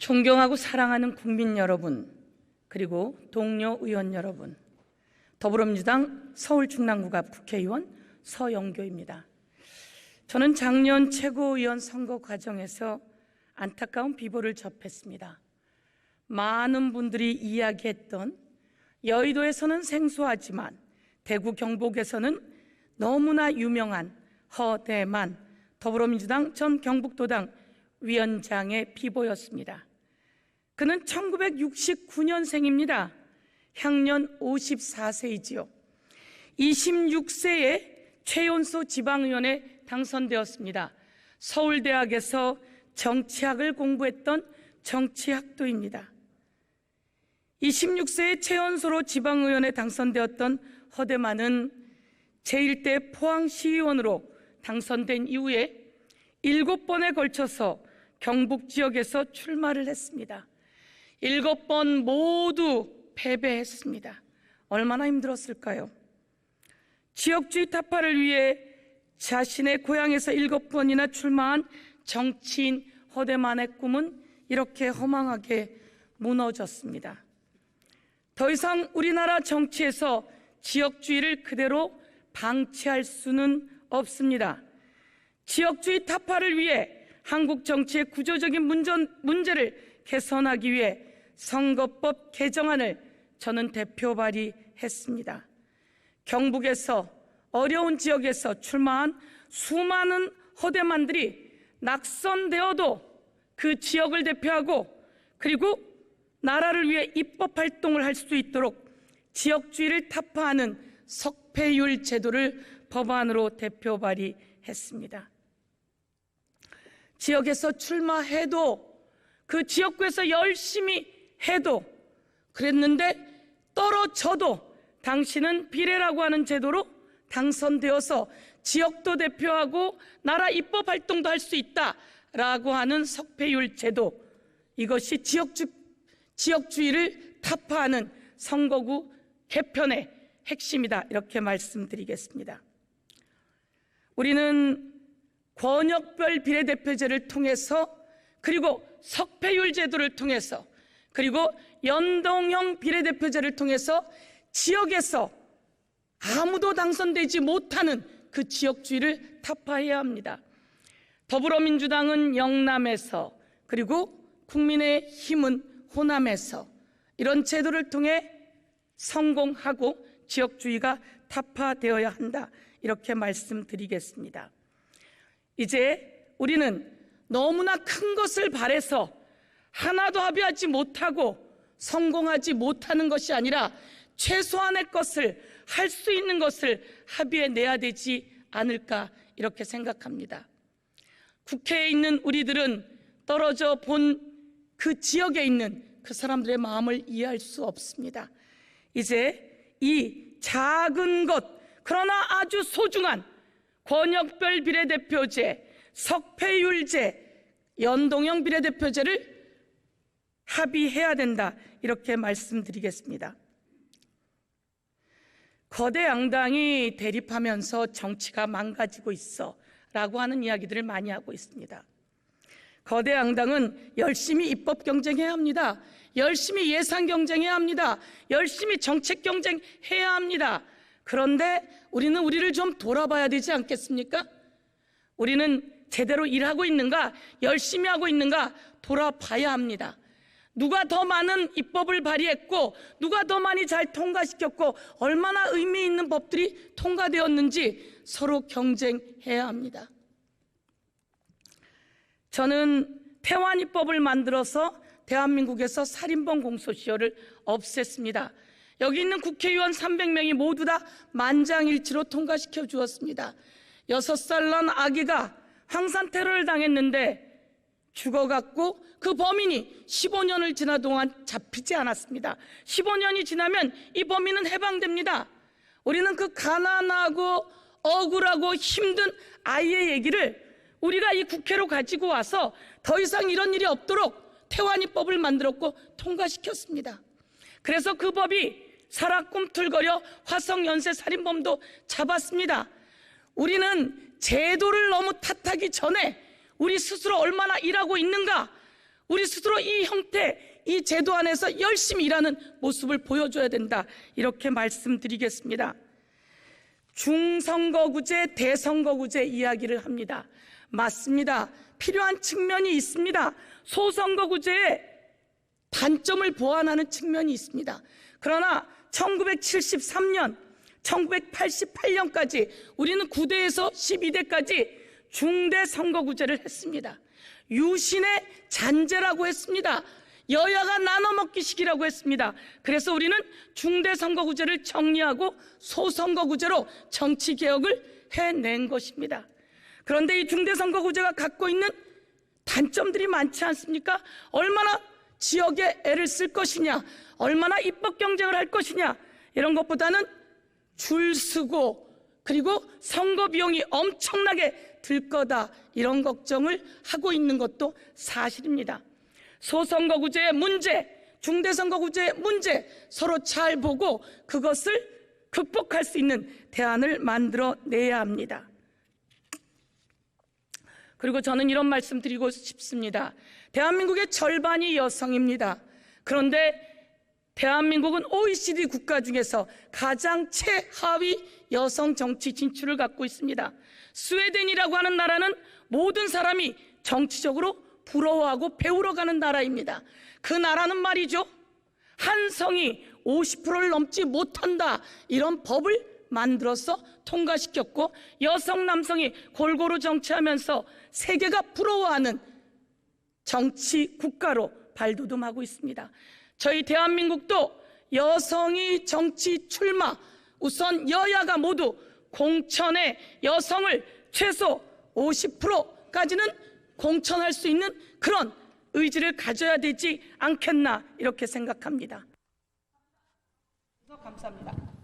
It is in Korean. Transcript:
존경하고 사랑하는 국민 여러분, 그리고 동료 의원 여러분, 더불어민주당 서울 중랑구가 국회의원 서영교입니다. 저는 작년 최고위원 선거 과정에서 안타까운 비보를 접했습니다. 많은 분들이 이야기했던 여의도에서는 생소하지만 대구 경북에서는 너무나 유명한 허대만 더불어민주당 전 경북도당 위원장의 비보였습니다. 그는 1969년생입니다. 향년 54세이지요. 26세에 최연소 지방의원에 당선되었습니다. 서울대학에서 정치학을 공부했던 정치학도입니다. 26세에 최연소로 지방의원에 당선되었던 허대만은 제1대 포항시의원으로 당선된 이후에 일곱 번에 걸쳐서 경북 지역에서 출마를 했습니다. 일곱 번 모두 패배했습니다. 얼마나 힘들었을까요? 지역주의 타파를 위해 자신의 고향에서 일곱 번이나 출마한 정치인 허대만의 꿈은 이렇게 허망하게 무너졌습니다. 더 이상 우리나라 정치에서 지역주의를 그대로 방치할 수는 없습니다. 지역주의 타파를 위해 한국 정치의 구조적인 문전, 문제를 개선하기 위해 선거법 개정안을 저는 대표 발의했습니다. 경북에서 어려운 지역에서 출마한 수많은 허대만들이 낙선되어도 그 지역을 대표하고 그리고 나라를 위해 입법 활동을 할 수 있도록 지역주의를 타파하는 석패율 제도를 법안으로 대표 발의했습니다. 지역에서 출마해도 그 지역구에서 열심히 해도 그랬는데 떨어져도 당신은 비례라고 하는 제도로 당선되어서 지역도 대표하고 나라 입법 활동도 할 수 있다라고 하는 석패율 제도 이것이 지역주, 지역주의를 타파하는 선거구 개편의 핵심이다 이렇게 말씀드리겠습니다. 우리는 권역별 비례대표제를 통해서 그리고 석패율 제도를 통해서 그리고 연동형 비례대표제를 통해서 지역에서 아무도 당선되지 못하는 그 지역주의를 타파해야 합니다. 더불어민주당은 영남에서 그리고 국민의 힘은 호남에서 이런 제도를 통해 성공하고 지역주의가 타파되어야 한다. 이렇게 말씀드리겠습니다. 이제 우리는 너무나 큰 것을 바래서 하나도 합의하지 못하고 성공하지 못하는 것이 아니라 최소한의 것을 할 수 있는 것을 합의해 내야 되지 않을까 이렇게 생각합니다. 국회에 있는 우리들은 떨어져 본 그 지역에 있는 그 사람들의 마음을 이해할 수 없습니다. 이제 이 작은 것, 그러나 아주 소중한 권역별 비례대표제, 석패율제, 연동형 비례대표제를 합의해야 된다. 이렇게 말씀드리겠습니다. 거대 양당이 대립하면서 정치가 망가지고 있어 라고 하는 이야기들을 많이 하고 있습니다. 거대 양당은 열심히 입법 경쟁해야 합니다. 열심히 예산 경쟁해야 합니다. 열심히 정책 경쟁해야 합니다. 그런데 우리는 우리를 좀 돌아봐야 되지 않겠습니까? 우리는 제대로 일하고 있는가, 열심히 하고 있는가 돌아봐야 합니다. 누가 더 많은 입법을 발의했고, 누가 더 많이 잘 통과시켰고, 얼마나 의미 있는 법들이 통과되었는지 서로 경쟁해야 합니다. 저는 태완입법을 만들어서 대한민국에서 살인범 공소시효를 없앴습니다. 여기 있는 국회의원 300명이 모두 다 만장일치로 통과시켜 주었습니다. 6살 난 아기가 황산 테러를 당했는데 죽어갔고 그 범인이 15년을 지나 동안 잡히지 않았습니다. 15년이 지나면 이 범인은 해방됩니다. 우리는 그 가난하고 억울하고 힘든 아이의 얘기를 우리가 이 국회로 가지고 와서 더 이상 이런 일이 없도록 태완이법을 만들었고 통과시켰습니다. 그래서 그 법이 살아 꿈틀거려 화성 연쇄 살인범도 잡았습니다. 우리는 제도를 너무 탓하기 전에 우리 스스로 얼마나 일하고 있는가 우리 스스로 이 형태, 이 제도 안에서 열심히 일하는 모습을 보여줘야 된다. 이렇게 말씀드리겠습니다. 중선거구제, 대선거구제 이야기를 합니다. 맞습니다. 필요한 측면이 있습니다. 소선거구제의 단점을 보완하는 측면이 있습니다. 그러나 1973년, 1988년까지 우리는 9대에서 12대까지 중대 선거구제를 했습니다. 유신의 잔재라고 했습니다. 여야가 나눠먹기식이라고 했습니다. 그래서 우리는 중대 선거구제를 정리하고 소선거구제로 정치개혁을 해낸 것입니다. 그런데 이 중대 선거구제가 갖고 있는 단점들이 많지 않습니까? 얼마나 지역에 애를 쓸 것이냐, 얼마나 입법 경쟁을 할 것이냐, 이런 것보다는 줄 서고 그리고 선거 비용이 엄청나게 들 거다 이런 걱정을 하고 있는 것도 사실입니다. 소선거구제의 문제, 중대선거구제의 문제 서로 잘 보고 그것을 극복할 수 있는 대안을 만들어 내야 합니다. 그리고 저는 이런 말씀 드리고 싶습니다. 대한민국의 절반이 여성입니다. 그런데 대한민국은 OECD 국가 중에서 가장 최하위 여성 정치 진출을 갖고 있습니다. 스웨덴이라고 하는 나라는 모든 사람이 정치적으로 부러워하고 배우러 가는 나라입니다. 그 나라는 말이죠. 한 성이 50%를 넘지 못한다. 이런 법을 만들어서 통과시켰고 여성 남성이 골고루 정치하면서 세계가 부러워하는 정치 국가로 발돋움하고 있습니다. 저희 대한민국도 여성이 정치 출마 우선 여야가 모두 공천에 여성을 최소 50%까지는 공천할 수 있는 그런 의지를 가져야 되지 않겠나 이렇게 생각합니다. 감사합니다.